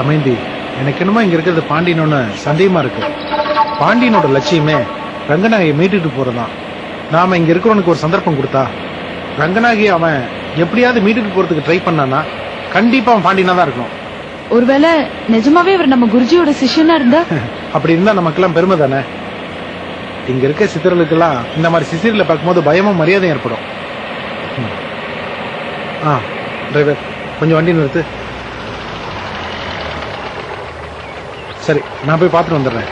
தமைந்தி எனக்கு என்னமோ இங்க இருக்கிறது பாண்டியனோன்னு சந்தேகமா இருக்கு. பாண்டியனோட லட்சியமே ரங்கநாயகை மீட்டுட்டு போறதுதான். நாம இங்க இருக்கிறவனுக்கு ஒரு சந்தர்ப்பம் கொடுத்தா ரங்கநாயகி அவன் எப்படியாவது மீட்டுட்டு போறதுக்கு ட்ரை பண்ணானா கண்டிப்பா அவன் பாண்டியனா தான் இருக்கணும். ஒருவேளை நிஜமாவே இவர் நம்ம குருஜியோட சிஷ்யனா இருந்தா? அப்படி இருந்தா நமக்கெல்லாம் பெருமை தானே? இங்க இருக்க சித்தர்களுக்கெல்லாம் இந்த மாதிரி சிசிரில பார்க்கும்போது பயமும் மரியாதையும் ஏற்படும். ஆ டிரைவர் கொஞ்சம் வண்டி நிறுத்து. சரி நான் போய் பார்த்துட்டு வந்துடுறேன்.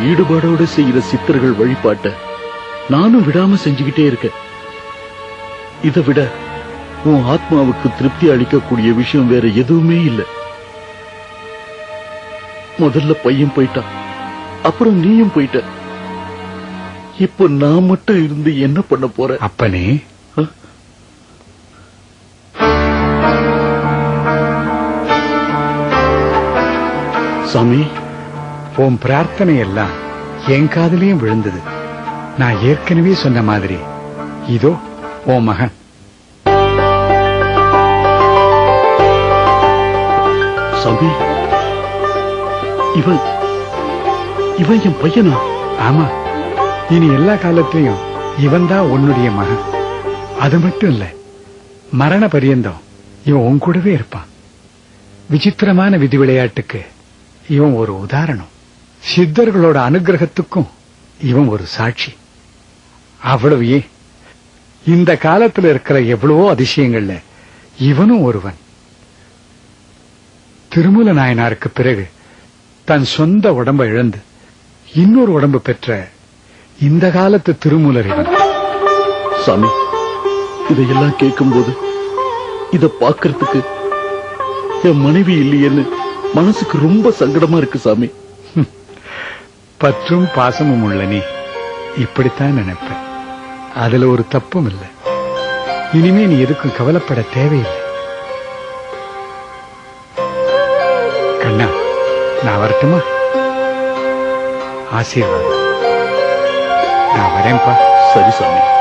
ஈடுபாடோட செய்யற சித்தர்கள் வழிபாட்ட நானும் விடாம செஞ்சுக்கிட்டே இருக்கேன். இதை விட உன் ஆத்மாவுக்கு திருப்தி அளிக்கக்கூடிய விஷயம் வேற எதுவுமே இல்ல. முதல்ல பையன் போயிட்டான். அப்புறம் நீயும் போயிட்ட. இப்போ நான் மட்டும் இருந்து என்ன பண்ண போற? அப்பனே? சாமி. உன் பிரார்த்தனை எல்லாம் என் காதுலயும் விழுந்தது. நான் ஏற்கனவே சொன்ன மாதிரி. இதோ உன் மகன். சாமி இவன் இவன் என் பையனா? ஆமா. இனி எல்லா காலத்திலையும் இவன்தான் உன்னுடைய மகன். அது மட்டும் இல்ல மரண பரியந்தம் இவன் உன் கூடவே இருப்பான். விசித்திரமான விதி விளையாட்டுக்கு இவன் ஒரு உதாரணம். சித்தர்களோட அனுகிரகத்துக்கும் இவன் ஒரு சாட்சி. அவ்வளவு ஏன் இந்த காலத்துல இருக்கிற எவ்வளவோ அதிசயங்கள்ல இவனும் ஒருவன். திருமூல நாயனாருக்கு பிறகு தன் சொந்த உடம்பை இழந்து இன்னொரு உடம்பு பெற்ற இந்த காலத்து திருமூலர் இவன். சாமி இதையெல்லாம் கேட்கும்போது இத பாக்குறதுக்கு என் மனைவி இல்லையேன்னு மனசுக்கு ரொம்ப சங்கடமா இருக்கு சாமி. பற்றும் பாசமும் உள்ள நீ. இப்படித்தான் நினைப்பேன். அதுல ஒரு தப்பும் இல்லை. இனிமே நீ எதுக்கும் கவலைப்பட தேவையில்லை. கண்ணா நான் வரட்டுமா? ஆசீர்வாதம். நான் வரேன்ப்பா. சரி சொன்னேன்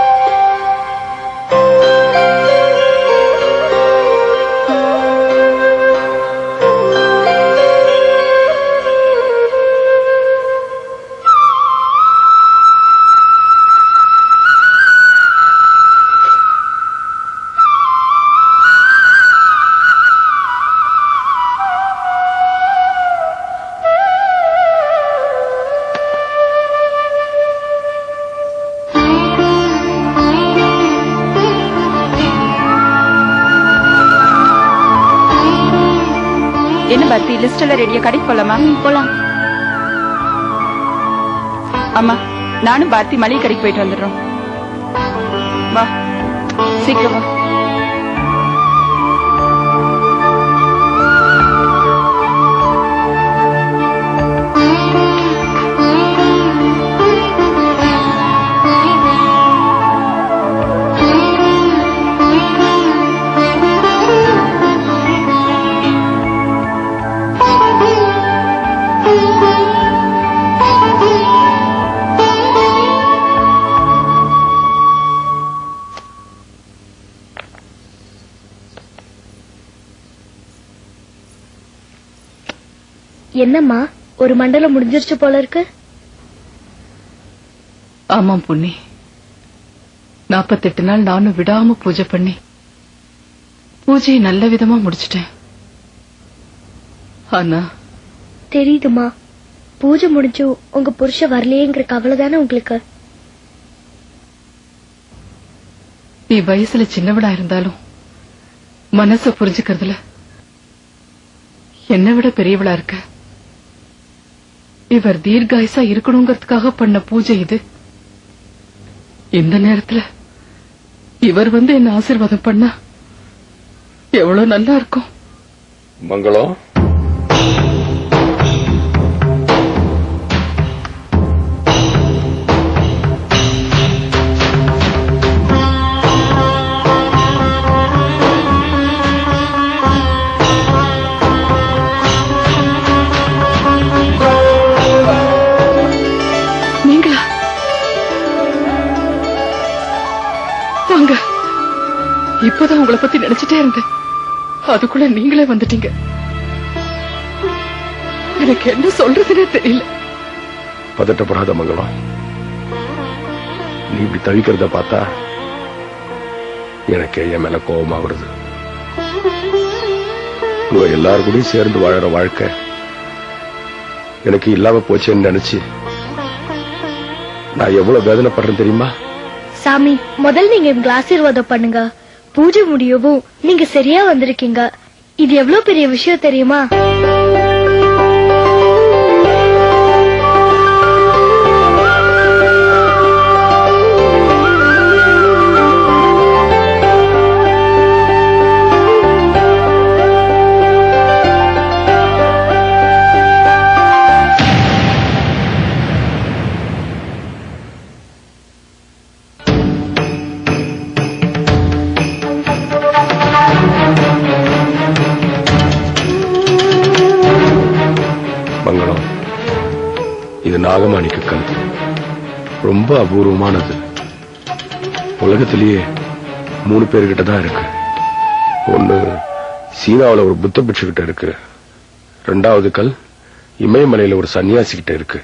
எல்லாம் ரெடியா கடைக்கு போலாமா போலாம். அம்மா நானும் பார்த்தி மளிகை கடைக்கு போயிட்டு வந்துடுறோம். வா சீக்கிரம் வா. என்னம்மா? ஒரு மண்டலம் முடிஞ்சிருச்சு போல இருக்கு. ஆமாம் பொன்னி. நாற்பத்தெட்டு நாள் நானும் விடாம பூஜை பண்ணி பூஜையை நல்ல விதமா முடிச்சிட்டேன். ஆனா தெரியுதுமா பூஜை முடிஞ்சு உங்க புருஷ வரலையேங்கிற கவலை தானே உங்களுக்கு? நீ வயசுல சின்னவளா இருந்தாலும் மனச புரிஞ்சுக்கிறதுல என்னை விட பெரியவளா இருக்க. இவர் தீர்காயுசா இருக்கணுங்கிறதுக்காக பண்ண பூஜை இது. இந்த நேரத்துல இவர் வந்து என்ன ஆசீர்வாதம் பண்ணா எவ்வளவு நல்லா இருக்கும். மங்களம். பத்தி நினைச்சிட்டே இருந்தேன். அதுக்குள்ள நீங்களே வந்துட்டீங்க. எனக்கு என்ன சொல்றதுனே தெரியல. பதட்டப்படாத மங்களம். நீ இப்படி தவிக்கிறத பார்த்தா எனக்கு என் மேல கோபமா வருது உங்க எல்லாரு கூடயும் சேர்ந்து வாழற வாழ்க்கை எனக்கு இல்லாம போச்சேன்னு நினைச்சு நான் எவ்வளவு வேதனைப்படுறேன் தெரியுமா? சாமி முதல்ல நீங்க எங்களை ஆசீர்வாதம் பண்ணுங்க. பூஜை முடியவும் நீங்க சரியா வந்திருக்கீங்க. இது எவ்வளவு பெரிய விஷயம் தெரியுமா? ரொம்ப அபூர்வமானது. உலகத்திலேயே மூணு பேர்கிட்ட தான் இருக்கு. ஒன்னு சீனாவுல ஒரு புத்த பிட்சு கிட்ட இருக்கு. ரெண்டாவது கல் இமயமலையில ஒரு சன்னியாசி கிட்ட இருக்கு.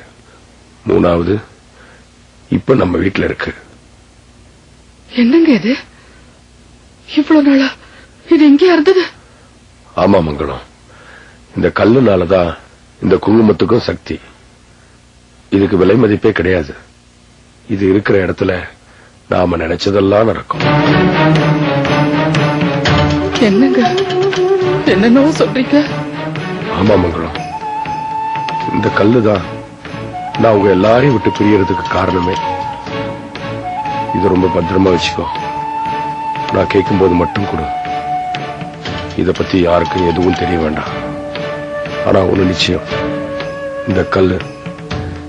மூணாவது இப்ப நம்ம வீட்ல இருக்கு. என்னங்க இது? இவ்வளவு நாளா இது எங்கேயா இருந்தது? ஆமா மங்களம். இந்த கல்லுனாலதான் இந்த குங்குமத்துக்கும் சக்தி. இதுக்கு விலை மதிப்பே கிடையாது. இது இருக்கிற இடத்துல நாம நினைச்சதெல்லாம் நடக்கும். என்னங்க? என்னென்னவோ சொல்றீங்க? ஆமா மங்களம். இந்த கல்லுதான் நான் உங்க எல்லாரையும் விட்டு பிரியறதுக்கு காரணமே. இதை ரொம்ப பத்திரமா வச்சுக்கோ. நான் கேட்கும்போது மட்டும் கொடு. இத பத்தி யாருக்கும் எதுவும் தெரிய வேண்டாம். ஆனா ஒண்ணு நிச்சயம். இந்த கல்லு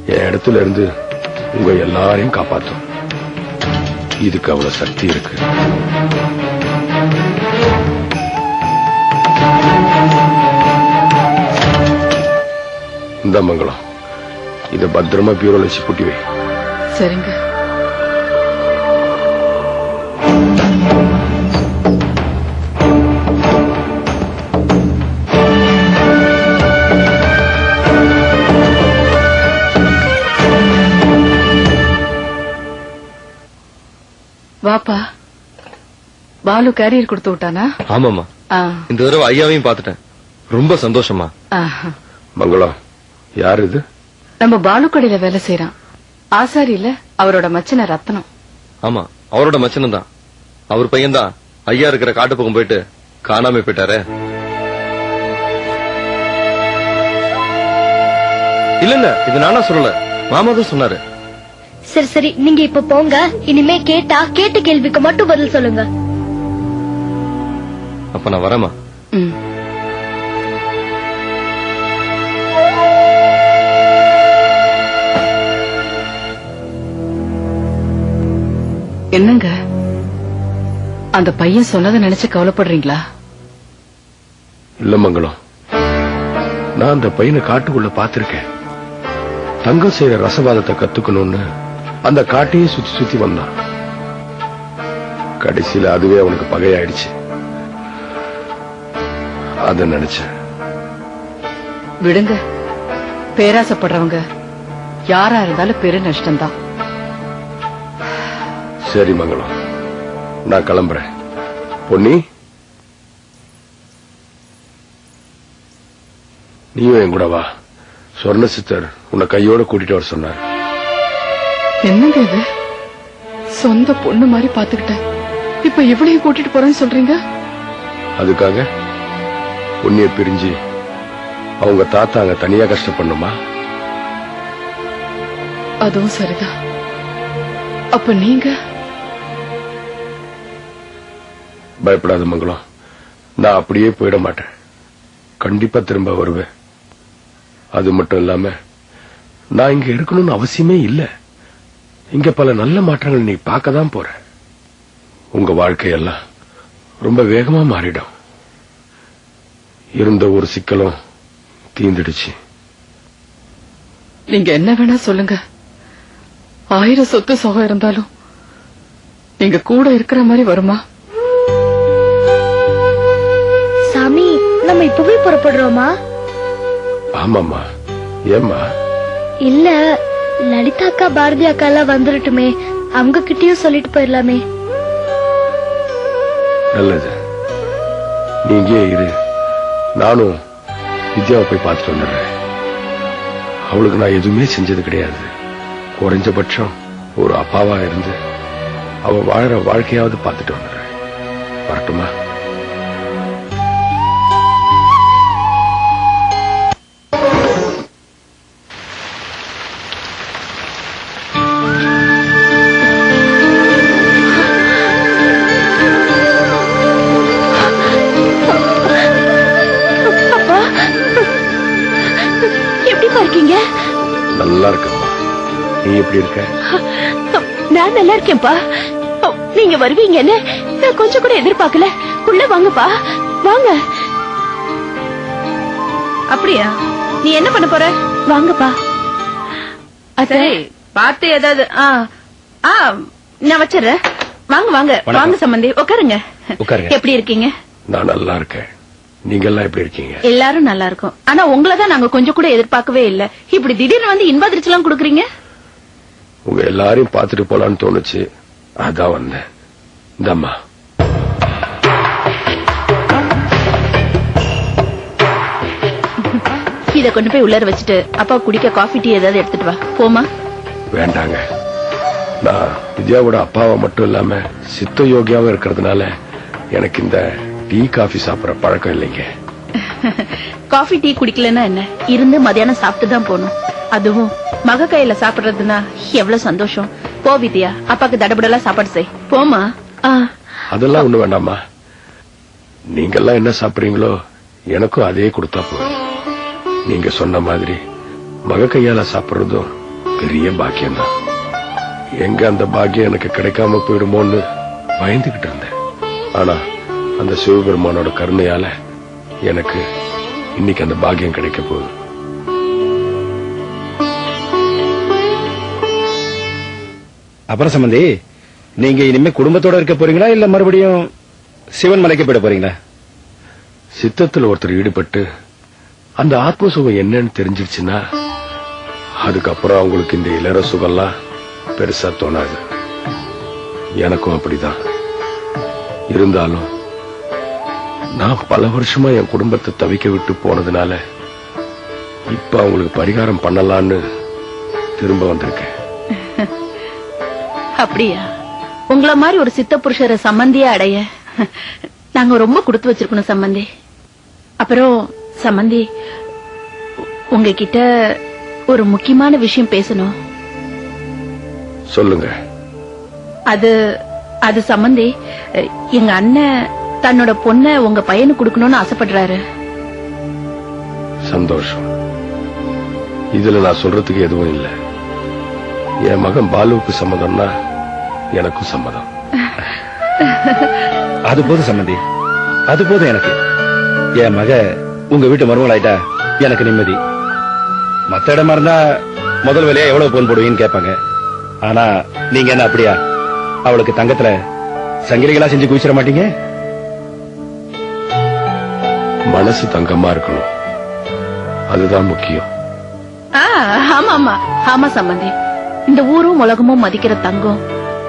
என் இடத்துல இருந்து உங்க எல்லாரையும் காப்பாத்தும். இதுக்கு அவ்வளவு சக்தி இருக்கு. இந்த மங்களம். இத பத்திரமா பியூரோல வச்சு பூட்டி வை. சரிங்க. வாப்பா. பாலு கேரியர் கொடுத்து விட்டானா? ஆமாமா இந்த தடவை ஐயாவையும் பார்த்துட்டேன். ரொம்ப சந்தோஷமா. மங்களம். யார் இது? நம்ம பாலு கடையில வேலை செய்யறான் ஆசாரியில அவரோட மச்சன ரத்தனம். ஆமா அவரோட மச்சனம் தான். அவர் பையன்தான். ஐயா இருக்கிற காட்டு பக்கம் போயிட்டு காணாம போயிட்டாரே. இல்ல இல்ல இது நானா சொல்லல. மாமா தான் சொன்னாரு. சரி சரி நீங்க இப்ப போங்க. இனிமே கேட்டா கேட்ட கேள்விக்கு மட்டும் பதில் சொல்லுங்க. அப்ப நான் வரேமா. என்னங்க? அந்த பையன் சொன்னதை நினைச்சு கவலைப்படுறீங்களா? இல்ல மங்களம் நான் அந்த பையனை காட்டுக்குள்ள பாத்திருக்கேன் தங்கம் செய்யற ரசவாதத்தை கத்துக்கணும்னு அந்த காட்டையே சுத்தி சுத்தி வந்தான். கடைசியில அதுவே அவனுக்கு பகையாயிடுச்சு. அத நினைச்சேன். விடுங்க. பேராசைப்படுறவங்க யாரா இருந்தாலும் பெரு நஷ்டம்தான். சரி மங்களம். நான் கிளம்புறேன். பொன்னி? நீயும் என் கூட வா. சொர்ண சித்தர் உன்னை கையோட கூட்டிட்டு வர சொன்னார். என்னங்க இது? சொந்த பொண்ணு மாதிரி பாத்துக்கிட்டேன் இப்ப இவளையும் கூட்டிட்டு போறேன்னு சொல்றீங்க? அதுக்காக உன்னைய பிரிஞ்சு அவங்க தாத்தா அங்க தனியா கஷ்டப்படணுமா? அதுவும் சரிதான். அப்ப நீங்க? பயப்படாத மங்களம். நான் அப்படியே போயிட மாட்டேன். கண்டிப்பா திரும்ப வருவேன். அது மட்டும் இல்லாம நான் இங்க இருக்கணும்னு அவசியமே இல்ல. இங்க பல நல்ல மாற்றங்கள் நீ பார்க்க தான் போற. உங்க வாழ்க்கையெல்லாம் ரொம்ப வேகமா மாறிடும். இருந்த ஒரு சிக்கலும் தீந்துடுச்சு நீங்க என்ன வேணா சொல்லுங்க. ஆயிரம் சொத்து சுகம் இருந்தாலும் நீங்க கூட இருக்கிற மாதிரி வருமா? சாமி நம்ம இப்பவே புறப்படுறோமா? ஆமாம்மா. ஏம்மா? இல்ல லலிதா அக்கா பாரதி அக்கா எல்லாம் வந்துடட்டுமே அவங்க கிட்டயும் சொல்லிட்டு போயிடலாமே நல்லது. நீ இங்கே இரு. நானும் வித்யாவை போய் பார்த்துட்டு வந்துடுறேன். அவளுக்கு நான் எதுவுமே செஞ்சது கிடையாது. குறைஞ்சபட்சம் ஒரு அப்பாவா இருந்து அவ வாழற வாழ்க்கையாவது பார்த்துட்டு வந்துடுறேன். வரட்டுமா? நல்லா இருக்கம்மா. நீ எப்படி இருக்க? நான் நல்லா இருக்கேன்ப்பா. நீங்க வருவீங்கன்னு நான் கொஞ்சம் கூட எதிர்பார்க்கல. உள்ள வாங்கப்பா. வாங்க. அப்படியா? நீ என்ன பண்ண போற? வாங்கப்பா. சரி பார்த்து ஏதாவது ஆ ஆ நான் வச்சிடுறேன். வாங்க வாங்க. வாங்க சம்பந்தி உட்காருங்க. உட்காருங்க. எப்படி இருக்கீங்க? நான் நல்லா இருக்கேன். நீங்க எல்லாம் எப்படி இருக்கீங்க? எல்லாரும் நல்லா இருக்கும் ஆனா உங்களை தான் நாங்க கொஞ்சம் கூட எதிர்பார்க்கவே இல்ல. இப்படி திடீர்னு வந்து இன்வாதிரிச்சு எல்லாம் கொடுக்குறீங்க? உங்க எல்லாரையும் பார்த்துட்டு போலான்னு தோணுச்சு. அதான் வந்தேன். இந்தம்மா. இத கொண்டு போய் உள்ளார வச்சுட்டு அப்பா குடிக்க காஃபி டீ ஏதாவது எடுத்துட்டு வா. போமா வேண்டாங்க. நான் வித்யாவோட அப்பாவை மட்டும் இல்லாம சித்த யோகியாவும் இருக்கிறதுனால எனக்கு இந்த டீ காஃபி சாப்பிடுற பழக்கம் இல்லைங்க. காஃபி டீ குடிக்கலன்னா என்ன? இருந்து மத்தியானம் சாப்பிட்டு தான் போகணும். அதுவும் மக கையில சாப்பிடுறதுன்னா எவ்வளவு சந்தோஷம். போ வித்யா. அப்பாக்கு தடபுடலா சாப்பாடு செய். போமா அதெல்லாம் ஒண்ணு வேண்டாமா நீங்கெல்லாம் என்ன சாப்பிடுறீங்களோ எனக்கும் அதே கொடுத்தா போதும். நீங்க சொன்ன மாதிரி மக கையால சாப்பிடுறதும் பெரிய பாக்கியம் தான் எங்க அந்த பாக்கியம் எனக்கு கிடைக்காம போயிடுமோன்னு பயந்துகிட்டு இருந்தேன். ஆனா அந்த சிவபெருமானோட கருணையால எனக்கு இன்னைக்கு அந்த பாக்கியம் கிடைக்க போகுது. அப்புறம் சம்பந்தி நீங்க இனிமே குடும்பத்தோட இருக்க போறீங்களா இல்ல மறுபடியும் சிவன் மலைக்கு போயிட போறீங்களா? சித்தத்துல ஒருத்தர் ஈடுபட்டு அந்த ஆத்ம சுகம் என்னன்னு தெரிஞ்சிருச்சுன்னா அதுக்கப்புறம் அவங்களுக்கு இந்த இளர சுகம்லாம் பெருசா தோணாது. எனக்கும் அப்படிதான். இருந்தாலும் நான் பல வருஷமா என் குடும்பத்தை தவிக்க விட்டு போனதுனால இப்ப அவங்களுக்கு பரிகாரம் பண்ணலான்னு திரும்ப வந்திருக்கேன். அப்படியா? உங்கள மாதிரி ஒரு சித்த புருஷரை சம்பந்தியா அடைய நாங்க ரொம்ப கொடுத்து வச்சிருக்கணும் சம்பந்தி. அப்புறம் சம்பந்தி உங்ககிட்ட ஒரு முக்கியமான விஷயம் பேசணும். சொல்லுங்க. அது அது சம்பந்தி எங்க அண்ணன் தன்னோட பொண்ண உங்க பையனுக்கு கொடுக்கணும்னு ஆசைப்படுறாரு. சந்தோஷம். இதுல நான் சொல்றதுக்கு எதுவும் இல்லை. என் மகன் பாலுவுக்கு சம்மதம்னா எனக்கும் சம்மதம். அது போதும் சம்பந்தி அது போதும் எனக்கு. என் மக உங்க வீட்டு மருமகளாயிட்டா எனக்கு நிம்மதி. மத்த இடமா இருந்தா முதல் வேலையா எவ்வளவு போன் போடுவீங்கன்னு கேட்பாங்க. ஆனா நீங்க என்ன அப்படியா? அவளுக்கு தங்கத்துல சங்கிலிகளா செஞ்சு குவிச்சிட மாட்டீங்க? மனசு தங்கமா இருக்கணும். அதுதான் முக்கியம். ஆமா ஆமா. ஆமா சம்பந்தி. இந்த ஊரும் உலகமும் மதிக்கிற தங்கம்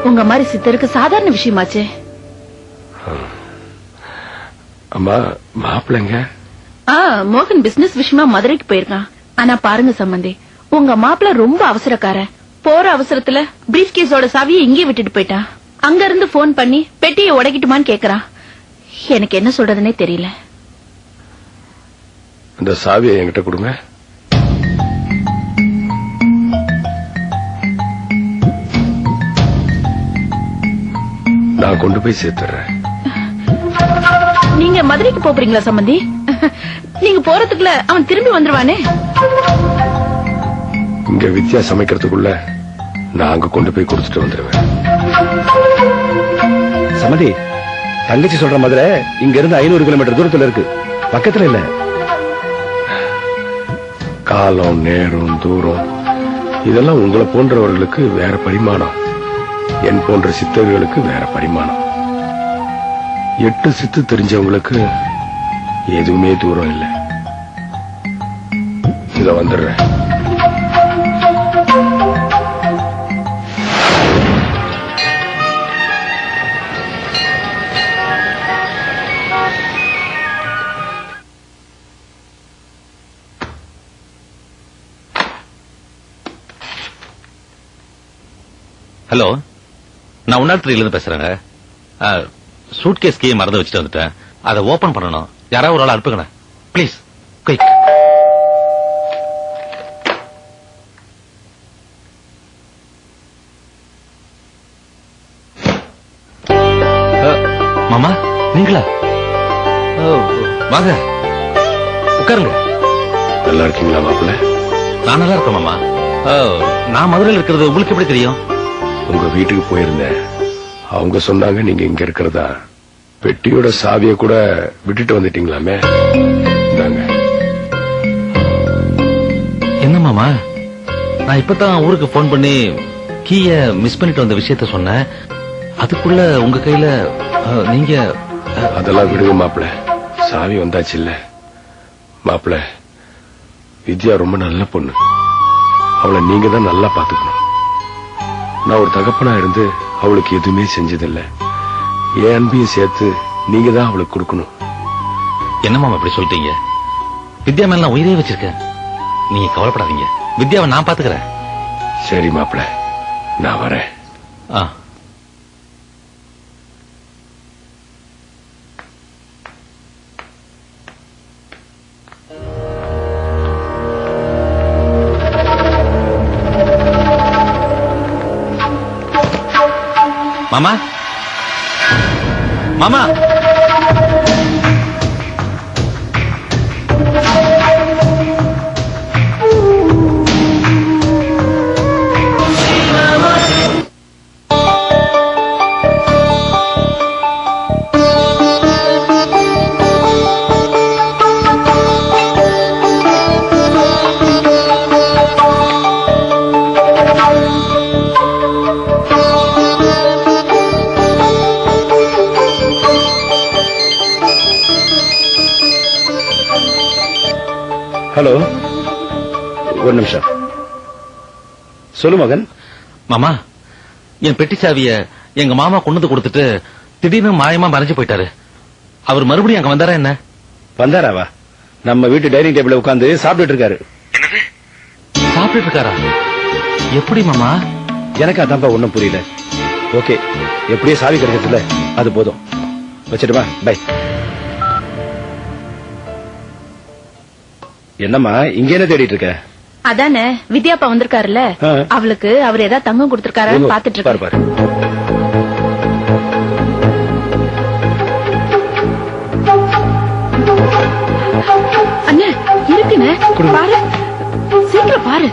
உங்க மாதிரி சித்தருக்கு சாதாரண விஷயமாச்சே. அம்மா மாப்பிள்ளைங்க? மோகன் பிசினஸ் விஷயமா மதுரைக்கு போயிருக்கான். ஆனா பாருங்க சம்பந்தி. உங்க மாப்பிள்ள ரொம்ப அவசரக்காரன். போற அவசரத்துல பிரீஃப் கேஸோட சாவியை இங்கே விட்டுட்டு போயிட்டான். அங்க இருந்து போன் பண்ணி பெட்டியை உடைக்கிட்டுமான்னு கேக்குறான். எனக்கு என்ன சொல்றதுனே தெரியல. அந்த சாவியை என்கிட்ட கொடுங்க. நான் கொண்டு போய் சேர்த்துறேன். நீங்க மதுரைக்கு போறீங்களா சம்பந்தி? நீங்க போறதுக்குள்ள அவன் திரும்பி வந்துருவானே? இங்க வித்யா சமைக்கிறதுக்குள்ள நான் அங்க கொண்டு போய் கொடுத்துட்டு வந்துடுவேன் சமதி தங்கச்சி சொல்ற மதுரை இங்க இருந்து ஐநூறு கிலோமீட்டர் தூரத்துல இருக்கு. பக்கத்துல இல்ல. காலம் நேரம் தூரம் இதெல்லாம் உங்களை போன்றவர்களுக்கு வேற பரிமாணம். என் போன்ற சித்தர்களுக்கு வேற பரிமாணம். எட்டு சித்து தெரிஞ்சவங்களுக்கு எதுவுமே தூரம் இல்லை. இதை வந்துடுறேன். நான் உன்னாத்திரியில இருந்து பேசுறேங்க. சூட் கேஸ் கீ மறந்து வச்சுட்டு வந்துட்டேன். அதை ஓபன் பண்ணணும். யாராவது ஒரு ஆள் அனுப்புங்க ப்ளீஸ் குயிக் மாமா நீங்களா? ஓ, வாங்க. உட்காருங்க. நல்லா இருக்கீங்களா மாப்பிள்ள? நான் நல்லா இருக்கேன் மாமா. நான் மதுரையில் இருக்கிறது உங்களுக்கு எப்படி தெரியும்? உங்க வீட்டுக்கு போயிருந்தேன். அவங்க சொன்னாங்க நீங்க இங்க இருக்கிறதா. பெட்டியோட சாவிய கூட விட்டுட்டு வந்துட்டீங்களாமே? இந்தாங்க. என்ன மாமா? நான் இப்பதான் ஊருக்கு போன் பண்ணி கீய மிஸ் பண்ணிட்டு வந்த விஷயத்த சொன்னேன். அதுக்குள்ள உங்க கையில நீங்க அதெல்லாம் விடுங்க மாப்பிள. சாவி வந்தாச்சு இல்ல. மாப்பிள வித்யா ரொம்ப நல்ல பொண்ணு. அவளை நீங்க தான் நல்லா பாத்துக்கணும் நான் ஒரு தகப்பனா இருந்து அவளுக்கு எதுவுமே செஞ்சதில்ல. என் அன்பையும் சேர்த்து நீங்க தான் அவளுக்கு கொடுக்கணும். என்ன மாமா இப்படி சொல்லிட்டீங்க? வித்யா மேல நான் உயிரே வச்சிருக்கேன். நீங்க கவலைப்படாதீங்க. வித்யாவை நான் பாத்துக்கிறேன். சரி மாப்பிள நான் வரேன். ஆ. மாமா மாமா ஒரு நிமிஷம். சொல்லு மகன். மாமா என் பெட்டி சாவிய எங்க மாமா கொண்டு வந்து கொடுத்துட்டு திடீர்னு மாயமா மறைஞ்சு போயிட்டாரு. அவர் மறுபடியும் அங்க வந்தாரா என்ன? வந்தாராவா? நம்ம வீட்டு டைனிங் டேபிள்ல உட்கார்ந்து சாப்பிட்டுட்டு இருக்காரு. சாப்பிட்டு இருக்காரா எப்படி மாமா? எனக்கு அதான்ப்பா ஒண்ணும் புரியல. ஓகே எப்படியே சாவி கிடைக்கிறதுல அது போதும். வச்சிடுமா பை என்னம்மா இங்க என்ன தேடிட்டு இருக்க? அதானே? வித்யாப்பா வந்திருக்காருல்ல. அவளுக்கு அவர் ஏதாவது தங்கம் கொடுத்திருக்காரான்னு பாத்துட்டு பாரு அண்ணே இருக்குண்ணே. பாரு. சீக்கிரம் பாரு.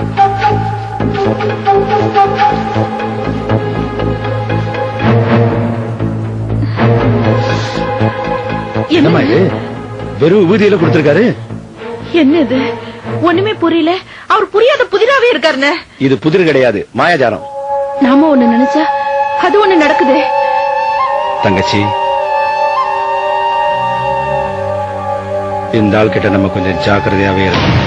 என்னம்மா இது? வெறும் ஊதியில கொடுத்திருக்காரு? என்ன இது ஒண்ணுமே புரியல. புரியாத புதிராவே இருக்காருண்ணே இது புதிர் கிடையாது மாயாஜாலம். நாம ஒண்ணு நினைச்சா அது ஒண்ணு நடக்குது. தங்கச்சி இந்த ஆள் கிட்ட நம்ம கொஞ்சம் ஜாக்கிரதையாவே இருக்கணும்.